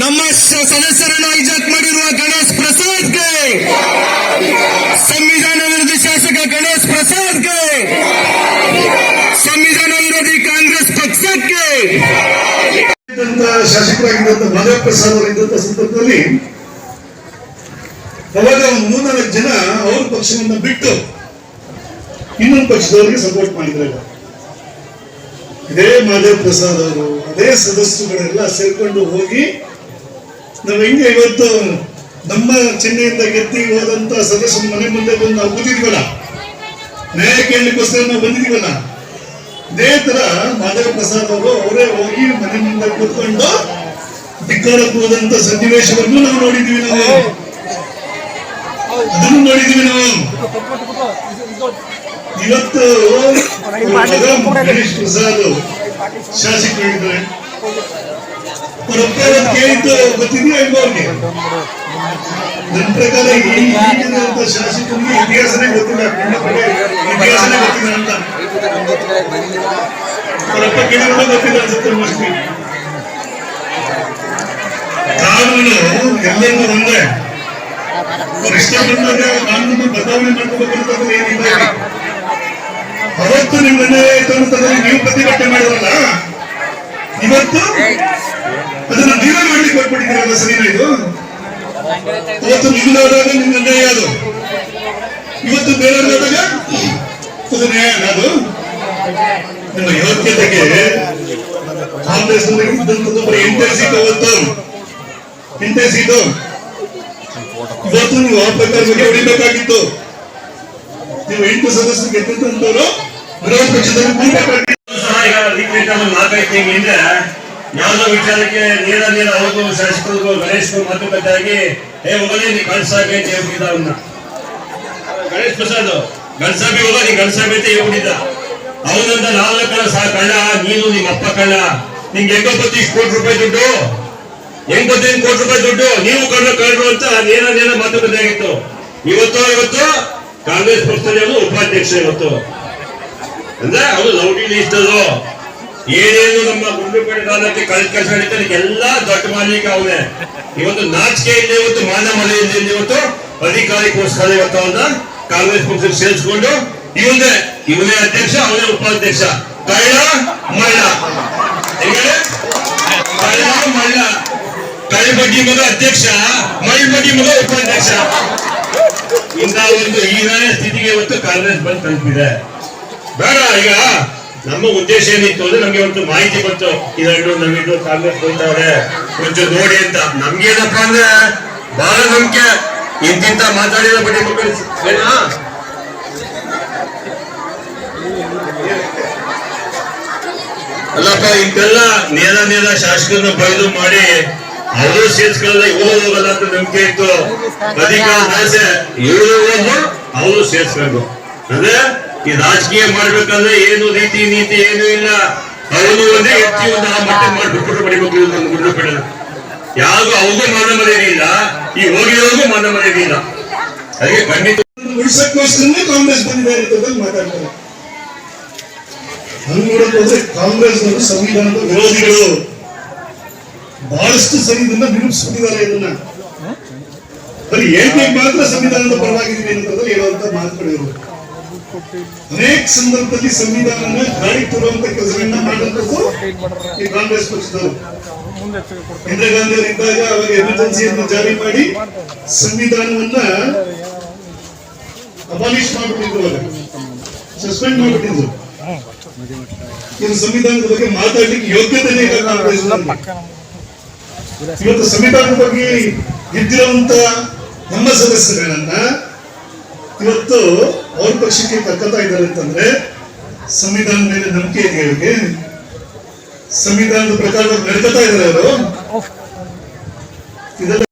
ನಮ್ಮ ಸದಸ್ಯರನ್ನು ಹೈಜಾಕ್ ಮಾಡಿರುವ ಗಣೇಶ್ ಪ್ರಸಾದ್ಗೆ ಸಂವಿಧಾನ ವಿರೋಧಿ ಶಾಸಕ ಗಣೇಶ್ ಪ್ರಸಾದ್ಗೆ, ಸಂವಿಧಾನ ವಿರೋಧಿ ಕಾಂಗ್ರೆಸ್ ಪಕ್ಷಕ್ಕೆ. ಶಾಸಕರಾಗಿದ್ದಂಥ ಮಾಧವ ಪ್ರಸಾದ್ ಅವರಿದ್ದಂಥ ಸಂದರ್ಭದಲ್ಲಿ ಅವಾಗ ಮೂರ್ನಾಲ್ಕು ಜನ ಅವ್ರ ಪಕ್ಷವನ್ನ ಬಿಟ್ಟು ಇನ್ನೊಂದು ಪಕ್ಷದವರಿಗೆ ಸಪೋರ್ಟ್ ಮಾಡಿದ್ರೆ ಇದೇ ಮಾಧವ್ ಪ್ರಸಾದ್ ಅವರು, ಅದೇ ಸದಸ್ಯರುಗಳೆಲ್ಲ ಸೇರ್ಕೊಂಡು ಹೋಗಿ ನಾವು ಹೆಂಗೆ ಇವತ್ತು ನಮ್ಮ ಚೆನ್ನೈಯಿಂದ ಗೆದ್ದಿ ಹೋದಂತ ಸದಸ್ಯರ ಮನೆ ಮುಂದೆ ಬಂದು ನಾವು ಕೂತಿದ್ವಲ್ಲ? ನ್ಯಾಯ ಕೇಳಲಿಕ್ಕೋಸ್ಕರ ನಾವು ಬಂದಿದೀವಲ್ಲ? ಇದೇ ತರ ಮಾಧವ ಪ್ರಸಾದ್ ಅವರು ಅವರೇ ಹೋಗಿ ಮನೆ ಮುಂದೆ ಕೂತ್ಕೊಂಡು ಧಿಕ್ಕಾರಕ್ಕೆ ಹೋದಂತ ಸನ್ನಿವೇಶವನ್ನು ನಾವು ನೋಡಿದ್ವಿ ನಾವು. ಅದನ್ನು ನೋಡಿದ್ವಿ ನಾವು. ಇವತ್ತು ಗಣೇಶ್ ಪ್ರಸಾದ್ ಶಾಸಕರಾಗಿದ್ದಾರೆ. ಕೇಳಿದ್ದು ಗೊತ್ತಿದೆಯಾ ಅವ್ರಿಗೆ ನನ್ನ ಪ್ರಕಾರ ಶಾಸಕರಿಗೆ ಇತಿಹಾಸನೇ ಗೊತ್ತಿಲ್ಲ ಇತಿಹಾಸನೇ ಗೊತ್ತಿಲ್ಲ ಅಂತ. ಅವರಪ್ಪ ಕೇಳಿದ್ರೆ ಗೊತ್ತಿಲ್ಲ ಅನ್ಸುತ್ತೆ ಮೋಸ್ಟ್ಲಿ. ಕಾನೂನು ಎಲ್ಲರಿಗೂ ಒಂದೇ. ಅವ್ರು ಬಂದಾಗ ಕಾನೂನು ಬದಲಾವಣೆ ಮಾಡ್ಕೋಬೇಕು ಅಂತಂದ್ರೆ ಏನಿಲ್ಲ. ಅವತ್ತು ನಿಮ್ಮ ಮನೆ ತೋರಿಸ್ತದಲ್ಲಿ ನೀವು ಪ್ರತಿಭಟನೆ ಮಾಡಿದ್ರಲ್ಲ? ಇವತ್ತು ಅದನ್ನು ನೀವೇ ಮಾಡ್ಲಿಕ್ಕೆ ಬರ್ಬಿಟ್ಟಿದ್ದೀರಲ್ಲ ಸರಿನಾ ಇದು? ಇವತ್ತು ನಿಮ್ಮದಾದಾಗ ನಿಮ್ಮ ನ್ಯಾಯ ಅದು. ಇವತ್ತು ಬೇರೆಯವ್ರದಾಗ ಅದು ನ್ಯಾಯ ಅದು. ನಿಮ್ಮ ಯೋಗ್ಯತೆಗೆ ಕಾಂಗ್ರೆಸ್ ಇದ್ದಂಥದ್ದು ಬರೀ ಎಂಟೇ ಸೀಟ್ ಅವತ್ತು. ಎಂಟೇ ಸೀಟು. ಇವತ್ತು ನೀವು ಆ ಪ್ರಕಾರ ಬಗ್ಗೆ ಹೊಡಿಬೇಕಾಗಿತ್ತು. ನೀವು ಎಂಟು ಸದಸ್ಯರು ಗೆದ್ದಂತವರು ವಿರೋಧ ಪಕ್ಷದಲ್ಲಿ ಯಾವುದೋ ವಿಚಾರಕ್ಕೆ ನೇರ ಗಣೇಶ್ಗೂ ಮಾತುಕತೆ ಆಗಿ ಹೋಗಲಿ, ನೀ ಅಂತ ಹೇಳ್ಬಿಟ್ಟಿದ್ದ ಅವನ್ನ ಗಣೇಶ್ ಪ್ರಸಾದ್ ಹೋಗ, ನೀ ಅಂತ ಹೇಳ್ಬಿಟ್ಟಿದ್ದ. ಅವನಂತ ನಾಲ್ಕು ಸಾ ಕಳ್ಳ, ನೀನು ನಿಮ್ಮ ಅಪ್ಪ ಕಳ್ಳ. ನಿಂಗೆ ಹೆಂಗೋ ಇಷ್ಟು ಕೋಟಿ ರೂಪಾಯಿ ದುಡ್ಡು? ಹೆಂಗ್ ಕೋಟಿ ರೂಪಾಯಿ ದುಡ್ಡು? ನೀವು ಕಳ್ಳ ಕಳ್ರು ಅಂತ ನೇರ ನೇರ ಮಾತುಕತೆ ಆಗಿತ್ತು. ಇವತ್ತು ಇವತ್ತು ಕಾಂಗ್ರೆಸ್ ಪಕ್ಷದಲ್ಲಿ ಉಪಾಧ್ಯಕ್ಷ ಇವತ್ತು. ಅಂದ್ರೆ ಅದು ಲೌಟಿ ಲೀಸ್ಟ್ ಅದು ಏನೇನು ನಮ್ಮ ಗುಂಡ್ಲುಪೇಟೆ ಕೆಲಸ ನಡೀತಾರೆ ಎಲ್ಲ ದೊಡ್ಡ ಮಾಲೀಕ ಅವನೇ. ಇವತ್ತು ನಾಚಿಕೆ ಇಲ್ಲ ಇವತ್ತು ಮಾನ ಇಲ್ಲ ಇವತ್ತು ಅಧಿಕಾರಿಗೋಸ್ಕರ ಇವತ್ತು ಅವನ್ನ ಕಾಂಗ್ರೆಸ್ ಪಕ್ಷಕ್ಕೆ ಸೇರಿಸಿಕೊಂಡು ಇವನೇ ಇವನೇ ಅಧ್ಯಕ್ಷ, ಅವನೇ ಉಪಾಧ್ಯಕ್ಷ. ಕಳ್ಳ ಮಳ್ಳ ಕಳ್ಳ ಮಳ್ಳ ಕಳ್ಳ ಬಡ್ಡಿ ಮಗ ಅಧ್ಯಕ್ಷ ಬಗ್ಗೆ ಮಗ ಉಪಾಧ್ಯಕ್ಷ. ಇಂತಹ ಒಂದು ಈಗಾನೇ ಸ್ಥಿತಿಗೆ ಇವತ್ತು ಕಾಂಗ್ರೆಸ್ ಬಂದ್ ತಲುಪಿದೆ. ಬೇಡ, ಈಗ ನಮ್ಮ ಉದ್ದೇಶ ಏನಿತ್ತು ಅಂದ್ರೆ ನಮ್ಗೆ ಒಂದು ಮಾಹಿತಿ ಬಂತು. ಇದನ್ನು ನಮ್ಮಿದು ಕಾಂಗ್ರೆಸ್ ಬಂದವ್ರೆ ಕೊಂಚ ನೋಡಿ ಅಂತ. ನಮ್ಗೇನಪ್ಪ ಅಂದ್ರೆ ಬಹಳ ನಂಬಿಕೆ. ಇಂತಿಂತ ಮಾತಾಡಿದ ಬಡ್ಡಿ ಮಕ್ಕಳು ಏನಾ ಅಲ್ಲಪ್ಪ, ಇಂತೆಲ್ಲ ನೇರ ನೇರ ಶಾಸಕರನ್ನ ಬೈದು ಮಾಡಿ ಅವರು ಸೇರ್ಸ್ಕೊಳ್ಳಲ್ಲ ಇವರು ಹೋಗಲ್ಲ ಅಂತ ನಂಬಿಕೆ ಇತ್ತು. ಅಧಿಕಾರ ಆಸೆ. ಇವರು ಹೋಗೋದು, ಅವರು ಸೇರ್ಸ್ಕೊಂಡು. ಅಂದ್ರೆ ಈ ರಾಜಕೀಯ ಮಾಡ್ಬೇಕಂದ್ರೆ ಏನು ರೀತಿ ನೀತಿ ಏನು ಇಲ್ಲ. ಅವನು ಒಂದೇ ಹೆಚ್ಚಿ ಒಂದು ಆ ಮಟ್ಟ ಮಾಡ್ಬಿಟ್ಟು ಪಡಿಬೇಕು ನಮ್ಮ ಗುಂಡು ಪಡೆದ ಯಾರಿಗೂ ಅವ್ರಿಗೂ ಮಾನ ಮರ್ಯಾದೆ ಇಲ್ಲ, ಈ ಹೋಗಿರೋರ್ಗೂ ಮಾನ ಮರ್ಯಾದೆ ಅದಕ್ಕೆ ಖಂಡಿತ ಉಳಿಸಕ್ಕೋಸ್ಕರನೇ ಕಾಂಗ್ರೆಸ್ ಬಂದಿದ್ದಾರೆ ಮಾತಾಡ್ತಾರೆ. ಹಂಗ್ ನೋಡಕ್ ಹೋದ್ರೆ ಕಾಂಗ್ರೆಸ್ ಸಂವಿಧಾನದ ವಿರೋಧಿಗಳು. ಬಹಳಷ್ಟು ಸಂವಿಧಾನ ನಿರೂಪಿಸ್ಬಿಟ್ಟಿದ್ದಾರೆ ಇದನ್ನ. ಬರೀ ಏನ್ ಮಾತ್ರ ಸಂವಿಧಾನದ ಪರವಾಗಿದ್ದೀನಿ ಅಂತಂದ್ರೆ ಹೇಳುವಂತ ಮಾತುಗಳು ಅನೇಕ ಸಂದರ್ಭದಲ್ಲಿ ಸಂವಿಧಾನನ ಗಾಳಿ ತರುವಂತ ಕೆಲಸಗಳನ್ನ ಮಾಡಬೇಕು ಈ ಕಾಂಗ್ರೆಸ್ ಪಕ್ಷದವರು. ಇಂದಿರಾ ಗಾಂಧಿ ಅವರಿದ್ದಾಗ ಅವಾಗ ಎಮರ್ಜೆನ್ಸಿಯನ್ನು ಜಾರಿ ಮಾಡಿ ಸಂವಿಧಾನವನ್ನ ಅಬಾಲಿಷ್ ಮಾಡಿಬಿಟ್ಟಿದ್ರು ಅವಾಗ. ಸಸ್ಪೆಂಡ್ ಮಾಡಿಬಿಟ್ಟಿದ್ರು. ಇದು ಸಂವಿಧಾನದ ಬಗ್ಗೆ ಮಾತಾಡ್ಲಿಕ್ಕೆ ಯೋಗ್ಯತೆನೇ ಇಲ್ಲ ಕಾಂಗ್ರೆಸ್ ಇವತ್ತು ಸಂವಿಧಾನದ ಬಗ್ಗೆ ಗೆದ್ದಿರುವಂತ ನಮ್ಮ ಸದಸ್ಯರುಗಳನ್ನ ಇವತ್ತು ಅವ್ರ ಪಕ್ಷಕ್ಕೆ ಕರ್ಕೊತಾ ಇದ್ದಾರೆ ಅಂತಂದ್ರೆ ಸಂವಿಧಾನದ ಮೇಲೆ ನಂಬಿಕೆ ಇದೆ ಅವ್ರಿಗೆ ಸಂವಿಧಾನದ ಪ್ರಕಾರ ನಡ್ಕೋತಾ ಇದ್ದಾರೆ ಅವರು. ಇದೆಲ್ಲ